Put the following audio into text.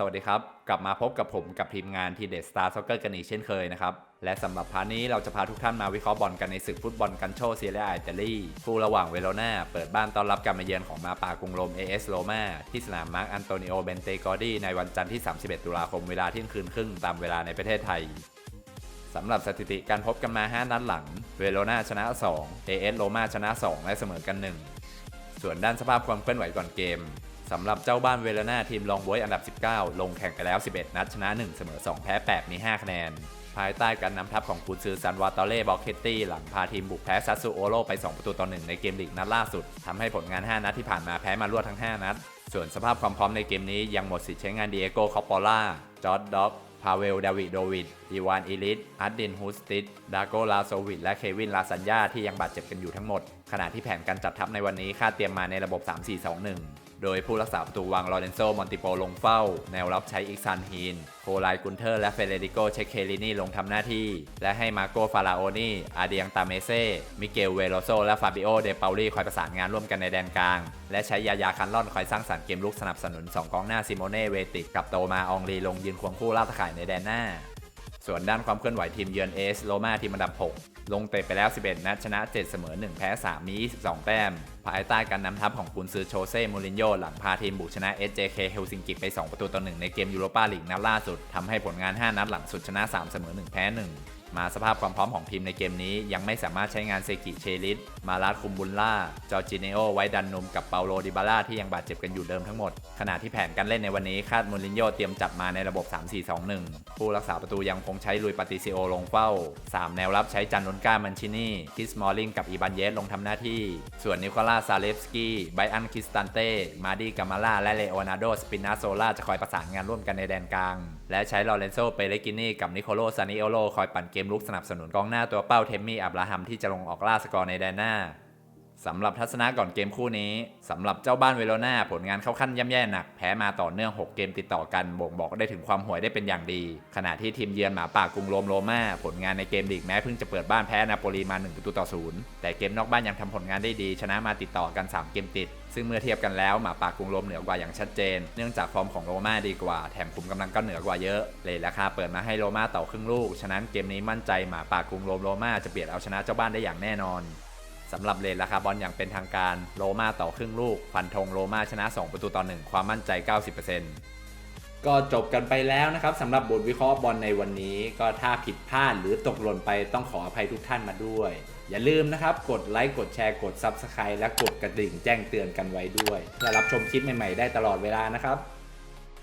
สวัสดีครับ กลับมาพบกับผมกับทีมงานทีเดสตาร์ซ็อกเกอร์กันอีกเช่นเคยนะครับ และสำหรับพาร์ทนี้เราจะพาทุกท่านมาวิเคราะห์บอลกันในศึกฟุตบอลกันโชเซียร่าอิตาลีคู่ระหว่างเวโรนาเปิดบ้านต้อนรับการมาเยือนของมาปากรุงโรม AS โรมาที่สนามมาร์กอันโตนิโอเบนเตกอดีในวันจันทร์ที่ 31 ตุลาคมเวลาเที่ยงคืนครึ่งตามเวลาในประเทศไทยสำหรับสถิติการพบกันมา 5 นัดหลัง เวโรนาชนะ 2 AS โรมาชนะ 2 และเสมอกัน 1 ส่วนด้านสภาพความเคลื่อนไหวก่อนเกม สำหรับเจ้าบ้านเวโรนาทีมรองบวยอันดับ 19 ลงแข่งไปแล้ว 11 นัดชนะ 1 เสมอ 2 แพ้ 8 มี 5 คะแนน ภายใต้การนำทัพของกุนซือซันวาตอเล่บอกเคตตี้ หลังพาทีมบุกแพ้ซัตซูโอโรไป 2 ประตูต่อ 1 ในเกมลีกนัดล่าสุดทำให้ผลงาน 5 นัดที่ผ่านมาแพ้มารวดทั้ง 5 นัด ส่วนสภาพความพร้อมในเกมนี้ยังหมดสิทธิ์ใช้งานดีเอโกคอปปอล่าจอร์ดด็อกพาเวล ดาวิดโดวิดอีวาน อิลิสอัดดินฮูสติสดาโกลาโซวิด และเควิน ลาซันยาที่ยังบาดเจ็บกันอยู่ทั้งหมด ขณะที่แผนการจัดทัพในวันนี้คาดเตรียมมาในระบบ 3-4-2-1โดยผู้รักษาประตูวางลอเรนโซ มอนติโปลงเฝ้า แนวรับใช้อิกซันฮีน โคไลกุนเทอร์และเฟเดริโกเชคเคลินีลงทำหน้าที่ และให้มาโกฟาราโอนีอาเดียงตาเมเซ่ มิเกลเวโรโซ และฟาบิโอ เดเปาลีคอยประสานงานร่วมกันในแดนกลาง และใช้ยายาคันล่อนคอยสร้างสรรค์เกมลุกสนับสนุน 2กองหน้าซิโมเน่ เวติกกับโตมา อองลีลงยืนควงคู่ล่าตะข่ายในแดนหน้า ส่วนด้านความเคลื่อนไหวทีมเยือนเอสโรมาทีมอันดับ 6 ลงเตะไปแล้ว 11 นัดชนะ 7 เสมอ 1 แพ้ 3 มี 22 แต้ม ภายใต้การนำทัพของกุนซือโชเซ่มูรินโญ่หลังพาทีมบุกชนะ SJK เฮลซิงกิไป 2 ประตูต่อ 1 ในเกมยูโรปาลีกนัดล่าสุดทำให้ผลงาน 5 นัดหลังสุดชนะ 3 เสมอ 1 แพ้ 1 มาสภาพความพร้อมของทีมในเกมนี้ ยังไม่สามารถใช้งานเซกิเชลิสมาลาสคุมบุลล่า จอร์จิเนโอ ไวดันนุมกับเปาโลดิบาร่าที่ยังบาดเจ็บกันอยู่เดิมทั้งหมด ขณะที่แผนการเล่นในวันนี้คาดมูรินโญ่เตรียมจับมาในระบบ 3-4-2-1 ผู้รักษาประตูยังคงใช้ลุยปาติซิโอลงเฝ้า 3 แนวรับใช้จันนนก้ามันชินีคิสมอลลิงกับอีบานเยสลงทำหน้าที่ ส่วนนิโคลาซาเลฟสกี้ไบอันคิสตันเต้มาดีกามาล่าและเลโอนาร์โดสปินาโซล่าจะคอยประสานงานร่วมกันในแดนกลางและใช้ลอเรนโซเปเรกินีกับนิโคโลซานิโอโลคอยปั่นเกเกมลุกสนับสนุนกองหน้าตัวเป้าเทมมี่อับราฮัมที่จะลงออกล่าสกอร์ในแดนหน้า สำหรับทัศนะก่อนเกมคู่นี้สำหรับเจ้าบ้านเวโรนาผลงานเข้าขั้นย่ำแย่หนักแพ้มาต่อเนื่อง 6 เกมติดต่อกันบ่งบอกได้ถึงความห่วยได้เป็นอย่างดี ขณะที่ทีมเยือนหมาป่ากรุงโรมโรม่าผลงานในเกมลีกแม้เพิ่งจะเปิดบ้านแพ้นาโปลีมา1ประตูต่อศูนย์แต่เกมนอกบ้านยังทำผลงานได้ดี ชนะมาติดต่อกัน 3 เกมติด ซึ่งเมื่อเทียบกันแล้วหมาป่ากรุงโรมเหนือกว่าอย่างชัดเจน เนื่องจากฟอร์มของโรม่าดีกว่าแถมคุมกำลังก็เหนือกว่าเยอะ เลยราคาเปิดมาให้โรม่าต่อครึ่งลูก ฉะนั้นเกมนี้มั่นใจหมาป่ากรุงโรมโรมาจะเบียดเอาชนะเจ้าบ้านได้อย่างแน่นอน สำหรับเลทราคาบอลอย่างเป็นทางการโรม่าต่อครึ่งลูกฟันธงโรม่าชนะ 2 ประตูต่อ 1 ความมั่นใจ 90%ก็จบกันไปแล้วนะครับสำหรับบทวิเคราะห์บอลในวันนี้ ก็ถ้าผิดพลาดหรือตกหล่นไปต้องขออภัยทุกท่านมาด้วย อย่าลืมนะครับ กดไลค์กดแชร์กด Subscribe และกดกระดิ่งแจ้งเตือนกันไว้ด้วยเพื่อรับชมคลิปใหม่ๆได้ตลอดเวลานะครับ